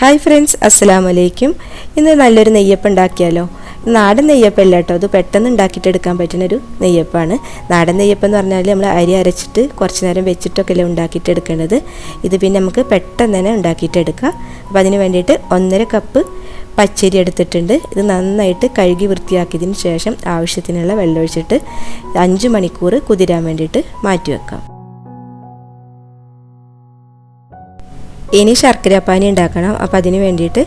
Hi friends അസ്സലാം വലൈക്കും ഇന്ന് നല്ലൊരു നെയ്യപ്പം ഉണ്ടാക്കിയാലോ? നാടൻ നെയ്യപ്പം അല്ല കേട്ടോ. അത് പെട്ടെന്ന് ഉണ്ടാക്കിയിട്ട് എടുക്കാൻ പറ്റുന്ന ഒരു നെയ്യപ്പാണ്. നാടൻ നെയ്യപ്പം എന്ന് പറഞ്ഞാൽ നമ്മൾ അരി അരച്ചിട്ട് കുറച്ച് നേരം വെച്ചിട്ടൊക്കെ അല്ലേ ഉണ്ടാക്കിയിട്ട് എടുക്കേണ്ടത് ഇത് പിന്നെ നമുക്ക് പെട്ടെന്ന് തന്നെ ഉണ്ടാക്കിയിട്ട് എടുക്കാം. അപ്പോൾ അതിന് വേണ്ടിയിട്ട് ഒന്നര കപ്പ് പച്ചരി എടുത്തിട്ടുണ്ട്. ഇത് നന്നായിട്ട് കഴുകി വൃത്തിയാക്കിയതിന് ശേഷം ആവശ്യത്തിനുള്ള വെള്ളം ഒഴിച്ചിട്ട് അഞ്ച് മണിക്കൂർ കുതിരാൻ വേണ്ടിയിട്ട് മാറ്റി വെക്കാം. ഇനി ശർക്കരപ്പാനി ഉണ്ടാക്കണം. അപ്പോൾ അതിന് വേണ്ടിയിട്ട്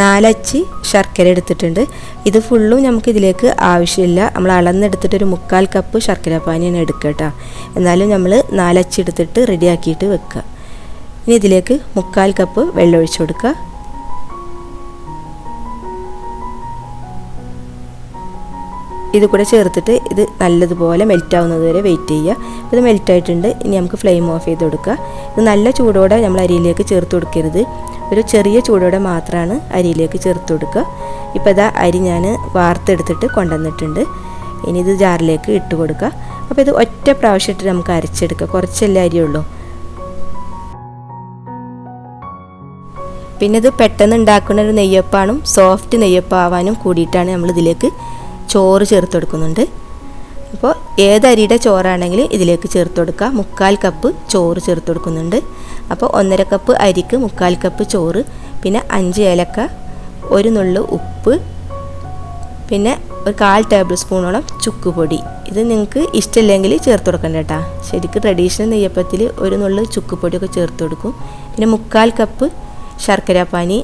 നാലച്ചി ശർക്കര എടുത്തിട്ടുണ്ട്. ഇത് ഫുള്ളും നമുക്ക് ഇതിലേക്ക് ആവശ്യമില്ല. നമ്മൾ അളന്നെടുത്തിട്ട് ഒരു മുക്കാൽ കപ്പ് ശർക്കരപ്പാനിയാണ് എടുക്കുക കേട്ടോ എന്നാലും നമ്മൾ നാലച്ചി എടുത്തിട്ട് റെഡിയാക്കിയിട്ട് വെക്കുക. ഇനി ഇതിലേക്ക് മുക്കാൽ കപ്പ് വെള്ളം കൊടുക്കുക. ഇത് കൂടെ ചേർത്തിട്ട് ഇത് നല്ലതുപോലെ മെൽറ്റ് ആവുന്നത് വരെ വെയിറ്റ് ചെയ്യുക. ഇത് മെൽറ്റ് ആയിട്ടുണ്ട്. ഇനി നമുക്ക് ഫ്ലെയിം ഓഫ് ചെയ്ത് കൊടുക്കുക. ഇത് നല്ല ചൂടോടെ നമ്മൾ അരിയിലേക്ക് ചേർത്ത് കൊടുക്കരുത്. ഒരു ചെറിയ ചൂടോടെ മാത്രമാണ് അരിയിലേക്ക് ചേർത്ത് കൊടുക്കുക. ഇപ്പോൾ ഇതാ അരി ഞാൻ വാർത്തെടുത്തിട്ട് കൊണ്ടുവന്നിട്ടുണ്ട്. ഇനി ഇത് ജാറിലേക്ക് ഇട്ട് കൊടുക്കുക. അപ്പോൾ ഇത് ഒറ്റ പ്രാവശ്യം ഇട്ട് നമുക്ക് അരച്ചെടുക്കുക കുറച്ചല്ലേ അരിയുള്ളൂ. പിന്നെ ഇത് പെട്ടെന്ന് ഉണ്ടാക്കുന്ന ഒരു നെയ്യപ്പാണും സോഫ്റ്റ് നെയ്യപ്പാവാനും കൂടിയിട്ടാണ് നമ്മൾ ഇതിലേക്ക് ചോറ് ചേർത്ത് കൊടുക്കുന്നുണ്ട് അപ്പോൾ ഏത് അരിയുടെ ചോറാണെങ്കിൽ ഇതിലേക്ക് ചേർത്ത് കൊടുക്കുക മുക്കാൽ കപ്പ് ചോറ് ചേർത്ത് കൊടുക്കുന്നുണ്ട് അപ്പോൾ ഒന്നര കപ്പ് അരിക്ക് മുക്കാൽ കപ്പ് ചോറ്. പിന്നെ അഞ്ച് ഏലക്ക ഒരു നുള്ളു ഉപ്പ് പിന്നെ ഒരു കാൽ ടേബിൾ സ്പൂണോളം ചുക്ക് പൊടി ഇത് നിങ്ങൾക്ക് ഇഷ്ടമില്ലെങ്കിൽ ചേർത്ത് കൊടുക്കണ്ട കേട്ടോ. ശരിക്കും ട്രഡീഷണൽ നെയ്യപ്പത്തിൽ ഒരു നുള്ളു പൊടിയൊക്കെ ചേർത്ത് കൊടുക്കും പിന്നെ മുക്കാൽ കപ്പ് ശർക്കര പാനി.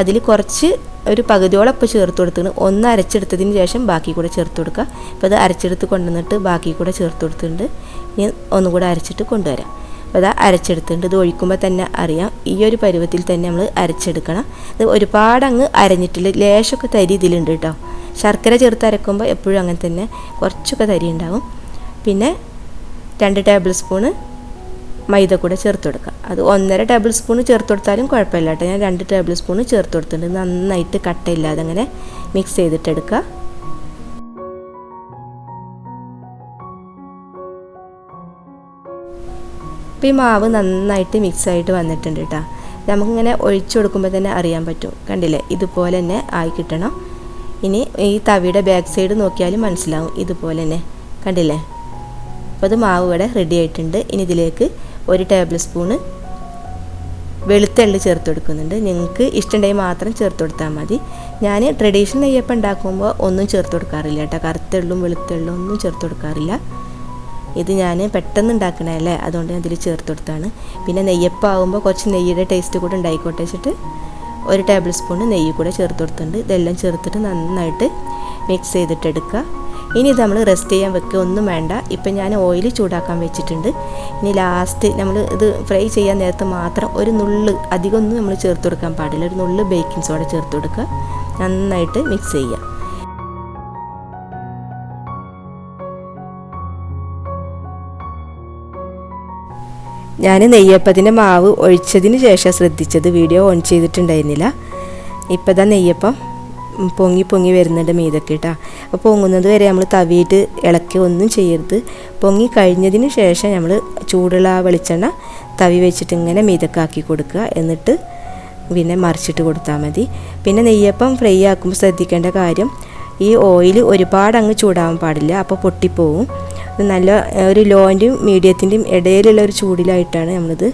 അതിൽ കുറച്ച് ഒരു പകുതിയോളം ഇപ്പോൾ ചേർത്ത് കൊടുത്തിട്ട് ഒന്ന് അരച്ചെടുത്തതിന് ശേഷം ബാക്കി കൂടെ ചേർത്ത് കൊടുക്കുക. അപ്പോൾ അത് അരച്ചെടുത്ത് കൊണ്ടുവന്നിട്ട് ബാക്കി കൂടെ ചേർത്ത് കൊടുത്തിട്ടുണ്ട്. ഇനി ഒന്നും ഒന്നുകൂടെ അരച്ചിട്ട് കൊണ്ടുവരാം. അപ്പോൾ അത് അരച്ചെടുത്തിട്ടുണ്ട്. ഇത് ഒഴിക്കുമ്പോൾ തന്നെ അറിയാം. ഈ ഒരു പരുവത്തിൽ തന്നെ നമ്മൾ അരച്ചെടുക്കണം. ഇത് ഒരുപാട് അങ്ങ് അരഞ്ഞിട്ടില്ല. ലേശമൊക്കെ തരി ഇതിലുണ്ട് കേട്ടോ. ശർക്കര ചേർത്ത് അരക്കുമ്പോൾ എപ്പോഴും അങ്ങനെ തന്നെ കുറച്ചൊക്കെ തരി ഉണ്ടാവും പിന്നെ രണ്ട് ടേബിൾ സ്പൂണ് മൈദ കൂടെ ചേർത്ത് കൊടുക്കുക. അത് ഒന്നര ടേബിൾ സ്പൂൺ ചേർത്ത് കൊടുത്താലും കുഴപ്പമില്ല കേട്ടോ. ഞാൻ രണ്ട് ടേബിൾ സ്പൂൺ ചേർത്ത് കൊടുത്തിട്ടുണ്ട്. നന്നായിട്ട് കട്ടയില്ലാതെ അങ്ങനെ മിക്സ് ചെയ്തിട്ടെടുക്കുക. ഇപ്പം ഈ മാവ് നന്നായിട്ട് മിക്സ് ആയിട്ട് വന്നിട്ടുണ്ട് കേട്ടോ. നമുക്കിങ്ങനെ ഒഴിച്ചു കൊടുക്കുമ്പോൾ തന്നെ അറിയാൻ പറ്റും. കണ്ടില്ലേ? ഇതുപോലെ തന്നെ ആയി കിട്ടണം. ഇനി ഈ തവിയുടെ ബാക്ക് സൈഡ് നോക്കിയാലും മനസ്സിലാവും. ഇതുപോലെ തന്നെ. കണ്ടില്ലേ? അപ്പോൾ അത് മാവ് ഇവിടെ റെഡി ആയിട്ടുണ്ട്. ഇനി ഇതിലേക്ക് ഒരു ടേബിൾ സ്പൂണ് വെളുത്തുള്ളി ചേർത്ത് കൊടുക്കുന്നുണ്ട്. നിങ്ങൾക്ക് ഇഷ്ടമുണ്ടെങ്കിൽ മാത്രം ചേർത്ത് കൊടുത്താൽ മതി. ഞാൻ ട്രഡീഷണൽ നെയ്യപ്പം ഉണ്ടാക്കുമ്പോൾ ഒന്നും ചേർത്ത് കൊടുക്കാറില്ല കേട്ടോ. കറുത്തെള്ളും വെളുത്തെള്ളും ഒന്നും ചേർത്ത് കൊടുക്കാറില്ല. ഇത് ഞാൻ പെട്ടെന്ന് ഉണ്ടാക്കണല്ലേ അതുകൊണ്ട് ഇതിൽ ചേർത്ത് കൊടുത്താണ്. പിന്നെ നെയ്യപ്പം ആകുമ്പോൾ കുറച്ച് നെയ്യുടെ ടേസ്റ്റ് കൂടെ ഉണ്ടായിക്കോട്ടെ വെച്ചിട്ട് ഒരു ടേബിൾ സ്പൂൺ നെയ്യ് കൂടെ ചേർത്ത് കൊടുത്തിട്ടുണ്ട്. ഇതെല്ലാം ചേർത്തിട്ട് നന്നായിട്ട് മിക്സ് ചെയ്തിട്ടെടുക്കുക ഇനി ഇത് നമ്മൾ റെസ്റ്റ് ചെയ്യാൻ വെക്കുക ഒന്നും വേണ്ട. ഇപ്പം ഞാൻ ഓയിൽ ചൂടാക്കാൻ വെച്ചിട്ടുണ്ട്. ഇനി ലാസ്റ്റ് നമ്മൾ ഇത് ഫ്രൈ ചെയ്യാൻ നേരത്ത് മാത്രം ഒരു നുള്ള് അധികമൊന്നും നമ്മൾ ചേർത്ത് കൊടുക്കാൻ പാടില്ല. ഒരു നുള്ള് ബേക്കിംഗ് സോഡ ചേർത്ത് കൊടുക്കുക. നന്നായിട്ട് മിക്സ് ചെയ്യുക. ഞാൻ നെയ്യപ്പത്തിന്റെ മാവ് ഒഴിച്ചതിന് ശേഷം ശ്രദ്ധിച്ചത് വീഡിയോ ഓൺ ചെയ്തിട്ടുണ്ടായിരുന്നില്ല. ഇപ്പം ഇതാ നെയ്യപ്പം. പൊങ്ങി പൊങ്ങി വരുന്നുണ്ട് മീതൊക്കെ കേട്ടോ അപ്പോൾ പൊങ്ങുന്നത് വരെ നമ്മൾ തവിയിട്ട് ഇളക്കി ഒന്നും ചെയ്യരുത്. പൊങ്ങി കഴിഞ്ഞതിന് ശേഷം നമ്മൾ ചൂടുള്ള ആ വെളിച്ചെണ്ണ തവി വെച്ചിട്ട് ഇങ്ങനെ മീതൊക്കെ ആക്കി കൊടുക്കുക. എന്നിട്ട് പിന്നെ മറിച്ചിട്ട് കൊടുത്താൽ മതി. പിന്നെ നെയ്യപ്പം ഫ്രൈ ആക്കുമ്പോൾ ശ്രദ്ധിക്കേണ്ട കാര്യം ഈ ഓയിൽ ഒരുപാട് അങ്ങ് ചൂടാവാൻ പാടില്ല. അപ്പോൾ പൊട്ടിപ്പോവും. നല്ല ഒരു ലോന്റെയും മീഡിയത്തിന്റെയും ഇടയിലുള്ള ഒരു ചൂടിലായിട്ടാണ് നമ്മളിത്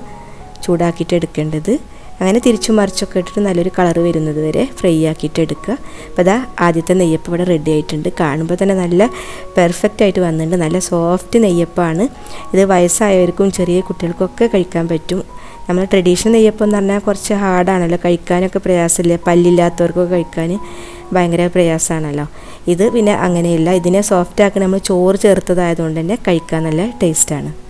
ചൂടാക്കിയിട്ട് എടുക്കേണ്ടത്. അങ്ങനെ തിരിച്ചു മറിച്ചൊക്കെ ഇട്ടിട്ട് നല്ലൊരു കളർ വരുന്നത് വരെ ഫ്രൈ ആക്കിയിട്ട് എടുക്കുക. അപ്പോൾ അതാ ആദ്യത്തെ നെയ്യപ്പം ഇവിടെ റെഡി ആയിട്ടുണ്ട്. കാണുമ്പോൾ തന്നെ നല്ല പെർഫെക്റ്റ് ആയിട്ട് വന്നിട്ടുണ്ട്. നല്ല സോഫ്റ്റ് നെയ്യപ്പമാണ്. ഇത് വയസ്സായവർക്കും ചെറിയ കുട്ടികൾക്കൊക്കെ കഴിക്കാൻ പറ്റും. നമ്മൾ ട്രഡീഷണൽ നെയ്യപ്പം എന്ന് പറഞ്ഞാൽ കുറച്ച് ഹാർഡാണല്ലോ കഴിക്കാനൊക്കെ പ്രയാസമില്ല? പല്ലില്ലാത്തവർക്കൊക്കെ കഴിക്കാൻ ഭയങ്കര പ്രയാസമാണല്ലോ. ഇത് പിന്നെ അങ്ങനെയല്ല. ഇതിനെ സോഫ്റ്റ് ആക്കി നമ്മൾ ചോറ് ചേർത്തതായതുകൊണ്ട് തന്നെ കഴിക്കാൻ നല്ല ടേസ്റ്റാണ്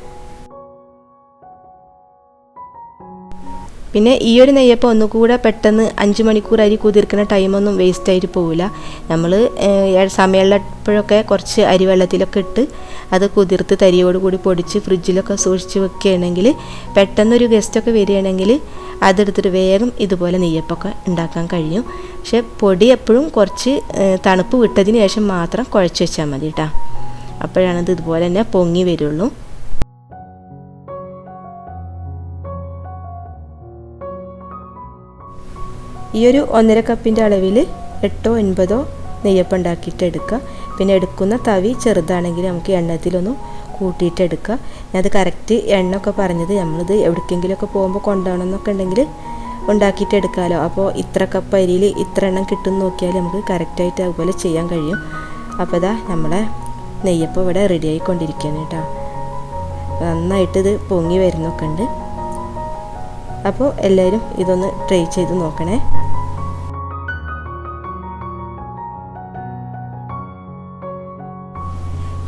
പിന്നെ ഈ ഒരു നെയ്യപ്പം ഒന്നുകൂടെ പെട്ടെന്ന് അഞ്ച് മണിക്കൂർ അരി കുതിർക്കുന്ന ടൈമൊന്നും വേസ്റ്റ് ആയിട്ട് പോവില്ല നമ്മൾ സമയമുള്ളപ്പോഴൊക്കെ കുറച്ച് അരി വെള്ളത്തിലൊക്കെ ഇട്ട് അത് കുതിർത്ത് തരിയോട് കൂടി പൊടിച്ച് ഫ്രിഡ്ജിലൊക്കെ സൂക്ഷിച്ച് വെക്കുകയാണെങ്കിൽ പെട്ടെന്നൊരു ഗസ്റ്റൊക്കെ വരികയാണെങ്കിൽ അതെടുത്തിട്ട് വേഗം ഇതുപോലെ നെയ്യപ്പൊക്കെ ഉണ്ടാക്കാൻ കഴിയും. പക്ഷെ പൊടി എപ്പോഴും കുറച്ച് തണുപ്പ് വിട്ടതിന് ശേഷം മാത്രം കുഴച്ച് വെച്ചാൽ മതി കേട്ടോ അപ്പോഴാണത് ഇതുപോലെ തന്നെ പൊങ്ങി വരുള്ളൂ. ഈ ഒരു ഒന്നര കപ്പിന്റെ അളവിൽ എട്ടോ ഒൻപതോ നെയ്യപ്പം ഉണ്ടാക്കിയിട്ട് എടുക്കുക. പിന്നെ എടുക്കുന്ന തവി ചെറുതാണെങ്കിൽ നമുക്ക് എണ്ണത്തിലൊന്നും കൂട്ടിയിട്ട് എടുക്കുക അത് കറക്റ്റ് എണ്ണ ഒക്കെ പറഞ്ഞത് നമ്മളിത് എവിടേക്കെങ്കിലുമൊക്കെ പോകുമ്പോൾ കൊണ്ടുപോകണം എന്നൊക്കെ ഉണ്ടെങ്കിൽ ഉണ്ടാക്കിയിട്ട് എടുക്കാമല്ലോ. അപ്പോൾ ഇത്ര കപ്പ് അരിയിൽ ഇത്ര എണ്ണം കിട്ടും നോക്കിയാൽ നമുക്ക് കറക്റ്റായിട്ട് അതുപോലെ ചെയ്യാൻ കഴിയും. അപ്പോൾ ഇതാ നമ്മളെ നെയ്യപ്പം ഇവിടെ റെഡി ആയിക്കൊണ്ടിരിക്കുകയാണ് കേട്ടോ. നന്നായിട്ട് ഇത് പൊങ്ങി വരുന്നൊക്കെ ഉണ്ട്. അപ്പോൾ എല്ലാവരും ഇതൊന്ന് ട്രൈ ചെയ്ത് നോക്കണേ.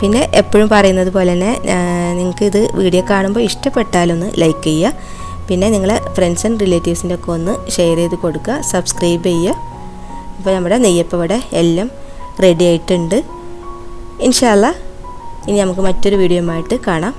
പിന്നെ എപ്പോഴും പറയുന്നത് പോലെ തന്നെ നിങ്ങൾക്ക് ഇത് വീഡിയോ കാണുമ്പോൾ ഇഷ്ടപ്പെട്ടാലൊന്ന് ലൈക്ക് ചെയ്യുക പിന്നെ നിങ്ങളെ ഫ്രണ്ട്സ് ആൻഡ് റിലേറ്റീവ്സിന്റെ ഒക്കെ ഒന്ന് ഷെയർ ചെയ്ത് കൊടുക്കുക സബ്സ്ക്രൈബ് ചെയ്യുക. അപ്പോൾ നമ്മുടെ നെയ്യപ്പം ഇവിടെ എല്ലാം റെഡി ആയിട്ടുണ്ട്. ഇൻഷാല്ല ഇനി നമുക്ക് മറ്റൊരു വീഡിയോ ആയിട്ട് കാണാം.